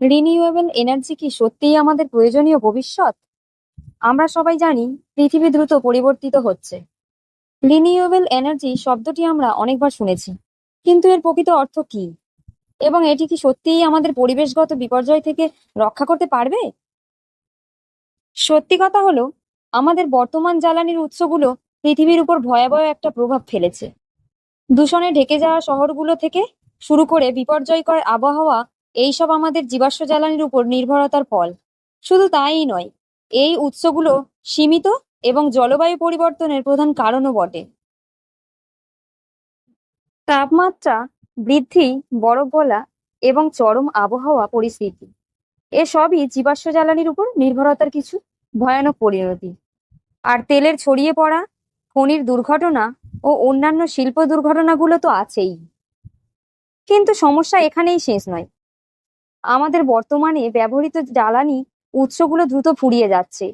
Renewable energy কি সত্যিই আমাদের প্রয়োজনীয় ভবিষ্যৎ? আমরা সবাই জানি পৃথিবী দ্রুত পরিবর্তিত হচ্ছে। রিনিউয়েবল এনার্জি শব্দটি আমরা অনেকবার শুনেছি, কিন্তু এর প্রকৃত অর্থ কি? এবং এটি কি সত্যিই আমাদের পরিবেশগত বিপর্যয় থেকে রক্ষা করতে পারবে? সত্যি কথা হলো, আমাদের বর্তমান জ্বালানির উৎসগুলো পৃথিবীর উপর ভয়াবহ একটা প্রভাব ফেলেছে। দূষণে ঢেকে যাওয়া শহরগুলো থেকে শুরু করে বিপর্যয়কর আবহাওয়া এইসব আমাদের জীবাশ্ম জ্বালানির উপর নির্ভরতার ফল। শুধু তাই নয়, এই উৎসগুলো সীমিত এবং জলবায়ু পরিবর্তনের প্রধান কারণও বটে। তাপমাত্রা বৃদ্ধি, বরফ গলা এবং চরম আবহাওয়া পরিস্থিতি। এসবই জীবাশ্ম জ্বালানির উপর নির্ভরতার কিছু ভয়ানক পরিণতি। আর তেলের ছড়িয়ে পড়া, খনির দুর্ঘটনা ও অন্যান্য শিল্প দুর্ঘটনাগুলো তো আছেই। কিন্তু সমস্যা এখানেই শেষ নয়। আমাদের বর্তমানে ব্যবহৃত জ্বালানি উৎসগুলো দ্রুত ফুরিয়ে যাচ্ছে।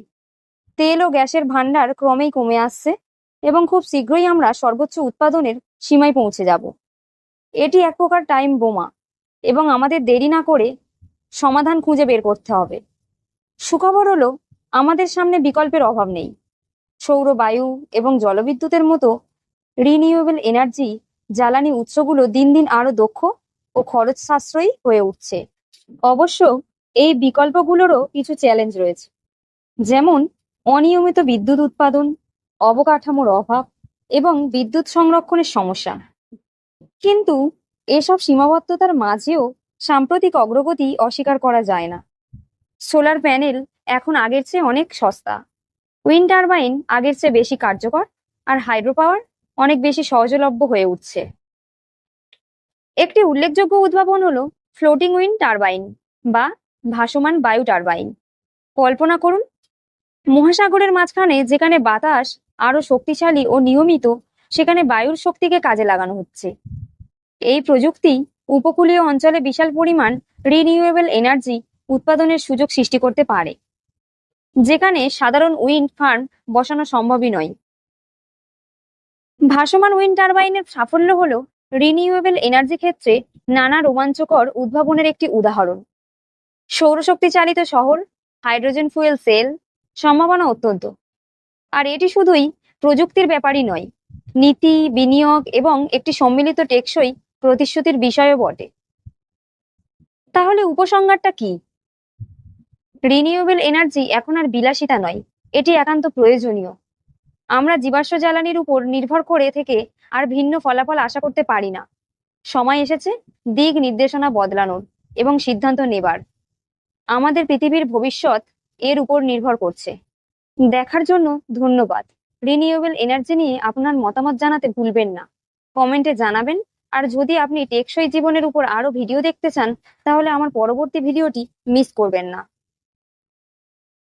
তেল ও গ্যাসের ভান্ডার ক্রমেই কমে আসছে এবং খুব শীঘ্রই আমরা সর্বোচ্চ উৎপাদনের সীমায় পৌঁছে যাব। এটি এক প্রকার টাইম বোমা এবং আমাদের দেরি না করে সমাধান খুঁজে বের করতে হবে। সুখবর হলো, আমাদের সামনে বিকল্পের অভাব নেই। সৌর, বায়ু এবং জলবিদ্যুতের মতো রিনিউয়েবল এনার্জি জ্বালানি উৎসগুলো দিন দিন আরও দক্ষ ও খরচ সাশ্রয়ী হয়ে উঠছে। অবশ্য এই বিকল্পগুলোরও কিছু চ্যালেঞ্জ রয়েছে। যেমন, অনিয়মিত বিদ্যুৎ উৎপাদন, অবকাঠামোর অভাব এবং বিদ্যুৎ সংরক্ষণের সমস্যা। কিন্তু এসব সীমাবদ্ধতার মাঝেও সাম্প্রতিক অগ্রগতি অস্বীকার করা যায় না। সোলার প্যানেল এখন আগের চেয়ে অনেক সস্তা। উইন্ড টারবাইন আগের চেয়ে বেশি কার্যকর আর হাইড্রো পাওয়ার অনেক বেশি সহজলভ্য হয়ে উঠছে। একটি উল্লেখযোগ্য উদ্ভাবন হলো ফ্লোটিং উইন্ড টারবাইন বা ভাসমান বায়ু টারবাইন। কল্পনা করুন, মহাসাগরের মাঝখানে যেখানে বাতাস আরও শক্তিশালী ও নিয়মিত, সেখানে বায়ুর শক্তিকে কাজে লাগানো হচ্ছে। এই প্রযুক্তি উপকূলীয় অঞ্চলে বিশাল পরিমাণ রিনিউয়েবল এনার্জি উৎপাদনের সুযোগ সৃষ্টি করতে পারে, যেখানে সাধারণ উইন্ড ফার্ম বসানো সম্ভবই নয়। ভাসমান উইন্ড টারবাইনের সাফল্য হলো রিনিউয়েবল এনার্জি ক্ষেত্রে নানা রোমাঞ্চকর উদ্ভাবনের একটি উদাহরণ। সৌরশক্তি চালিত শহর হাইড্রোজেন ফুয়েল সেল সম্ভাবনা অত্যন্ত। আর এটি শুধুই প্রযুক্তির ব্যাপারই নয়, নীতি, বিনিয়োগ এবং একটি সম্মিলিত টেকসই প্রতিশ্রুতির বিষয়ও বটে। তাহলে উপসংহারটা কি? রিনিউয়েবল এনার্জি এখন আর বিলাসিতা নয়, এটি একান্ত প্রয়োজনীয়। আমরা জীবাশ্ম জ্বালানির উপর নির্ভর করে থেকে আর ভিন্ন ফলাফল আশা করতে পারি না। সময় এসেছে, দিক নির্দেশনা বদলানোর এবং সিদ্ধান্ত নেবার। আমাদের পৃথিবীর ভবিষ্যৎ এর উপর নির্ভর করছে। দেখার জন্য ধন্যবাদ। রিনিউয়েবল এনার্জি নিয়ে আপনার মতামত জানাতে ভুলবেন না। কমেন্টে জানাবেন। আর যদি আপনি টেকসই জীবনের উপর আরও ভিডিও দেখতে চান, তাহলে আমার পরবর্তী ভিডিওটি মিস করবেন না।